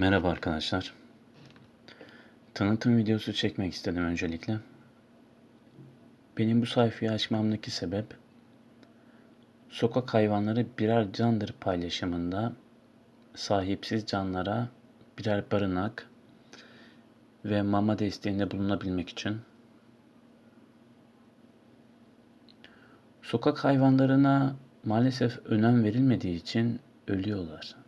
Merhaba arkadaşlar. Tanıtım videosu çekmek istedim öncelikle. Benim bu sayfayı açmamdaki sebep sokak hayvanları birer candır paylaşımında sahipsiz canlara birer barınak ve mama desteğinde bulunabilmek için sokak hayvanlarına maalesef önem verilmediği için ölüyorlar.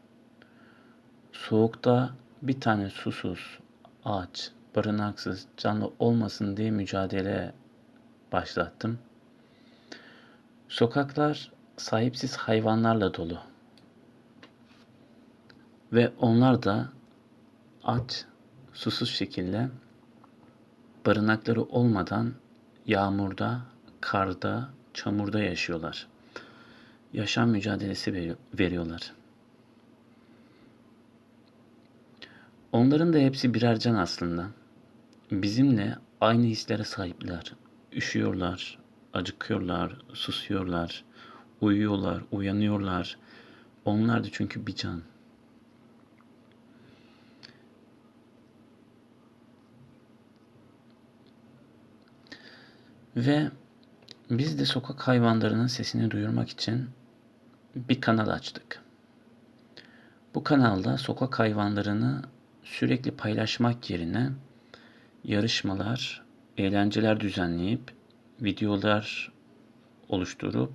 Soğukta bir tane susuz, aç, barınaksız, canlı olmasın diye mücadele başlattım. Sokaklar sahipsiz hayvanlarla dolu. Ve onlar da aç, susuz şekilde barınakları olmadan yağmurda, karda, çamurda yaşıyorlar. Yaşam mücadelesi veri- veriyorlar. Onların da hepsi birer can aslında. Bizimle aynı hislere sahipler. Üşüyorlar, acıkıyorlar, susuyorlar, uyuyorlar, uyanıyorlar. Onlar da çünkü bir can. Ve biz de sokak hayvanlarının sesini duyurmak için bir kanal açtık. Bu kanalda sokak hayvanlarını sürekli paylaşmak yerine yarışmalar, eğlenceler düzenleyip videolar oluşturup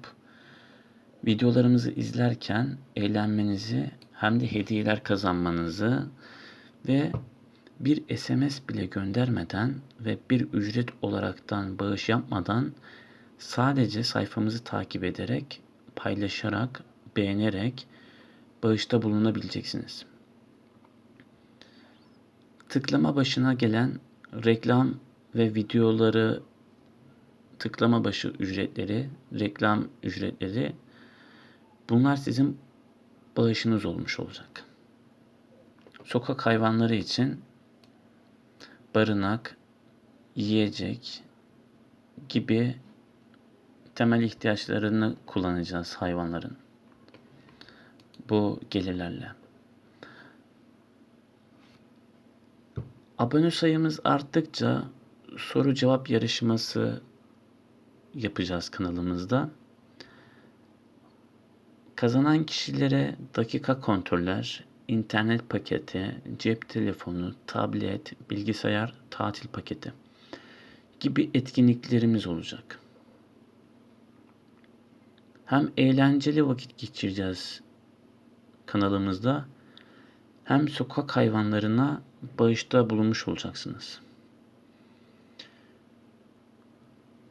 videolarımızı izlerken eğlenmenizi hem de hediyeler kazanmanızı ve bir SMS bile göndermeden ve bir ücret olaraktan bağış yapmadan sadece sayfamızı takip ederek, paylaşarak, beğenerek bağışta bulunabileceksiniz. Tıklama başına gelen reklam ve videoları tıklama başı ücretleri, reklam ücretleri bunlar sizin bağışınız olmuş olacak. Sokak hayvanları için barınak, yiyecek gibi temel ihtiyaçlarını kullanacağız hayvanların. Bu gelirlerle. Abone sayımız arttıkça soru cevap yarışması yapacağız kanalımızda. Kazanan kişilere dakika kontroller, internet paketi, cep telefonu, tablet, bilgisayar, tatil paketi gibi etkinliklerimiz olacak. Hem eğlenceli vakit geçireceğiz kanalımızda hem sokak hayvanlarına bağışta bulunmuş olacaksınız.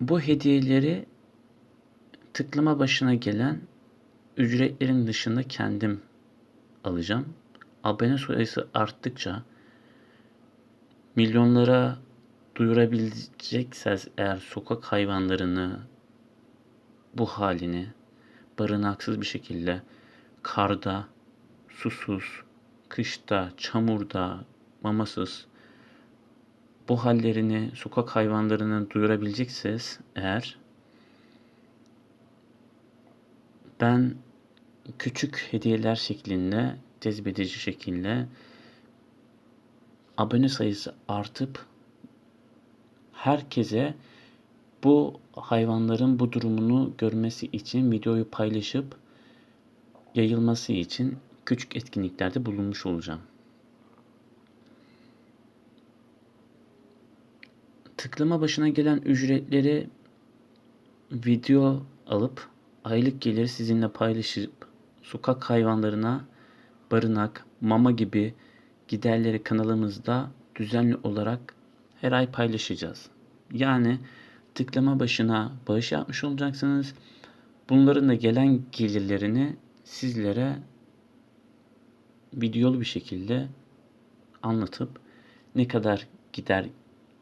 Bu hediyeleri tıklama başına gelen ücretlerin dışında kendim alacağım. Abone sayısı arttıkça milyonlara duyurabilecekseniz eğer sokak hayvanlarını bu halini barınaksız bir şekilde karda, susuz, kışta, çamurda, mamasız bu hallerini sokak hayvanlarının duyurabilecekseniz eğer ben küçük hediyeler şeklinde cezbedici şekilde abone sayısı artıp herkese bu hayvanların bu durumunu görmesi için videoyu paylaşıp yayılması için küçük etkinliklerde bulunmuş olacağım. Tıklama başına gelen ücretleri video alıp aylık geliri sizinle paylaşıp sokak hayvanlarına barınak, mama gibi giderleri kanalımızda düzenli olarak her ay paylaşacağız. Yani tıklama başına bağış yapmış olacaksınız. Bunların da gelen gelirlerini sizlere videolu bir şekilde anlatıp ne kadar gider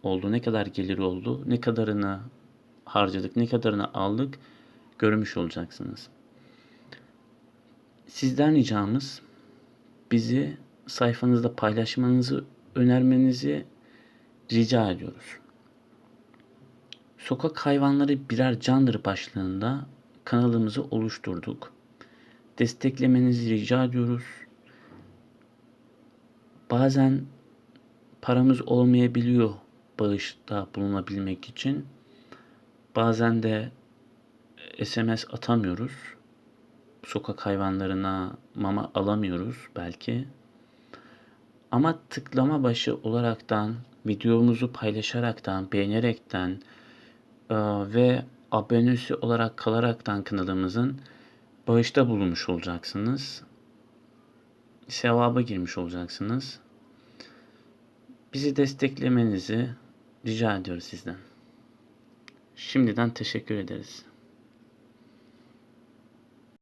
oldu, ne kadar gelir oldu, ne kadarını harcadık, ne kadarını aldık görmüş olacaksınız. Sizden ricamız bizi sayfanızda paylaşmanızı, önermenizi rica ediyoruz. Sokak hayvanları birer candır başlığında kanalımızı oluşturduk. Desteklemenizi rica ediyoruz. Bazen paramız olmayabiliyor bağışta bulunabilmek için. Bazen de SMS atamıyoruz. Sokak hayvanlarına mama alamıyoruz belki. Ama tıklama başı olaraktan, videomuzu paylaşaraktan, beğenerekten e, ve abonesi olarak kalaraktan kanalımızın bağışta bulunmuş olacaksınız. Sevaba girmiş olacaksınız. Bizi desteklemenizi rica ediyoruz sizden. Şimdiden teşekkür ederiz.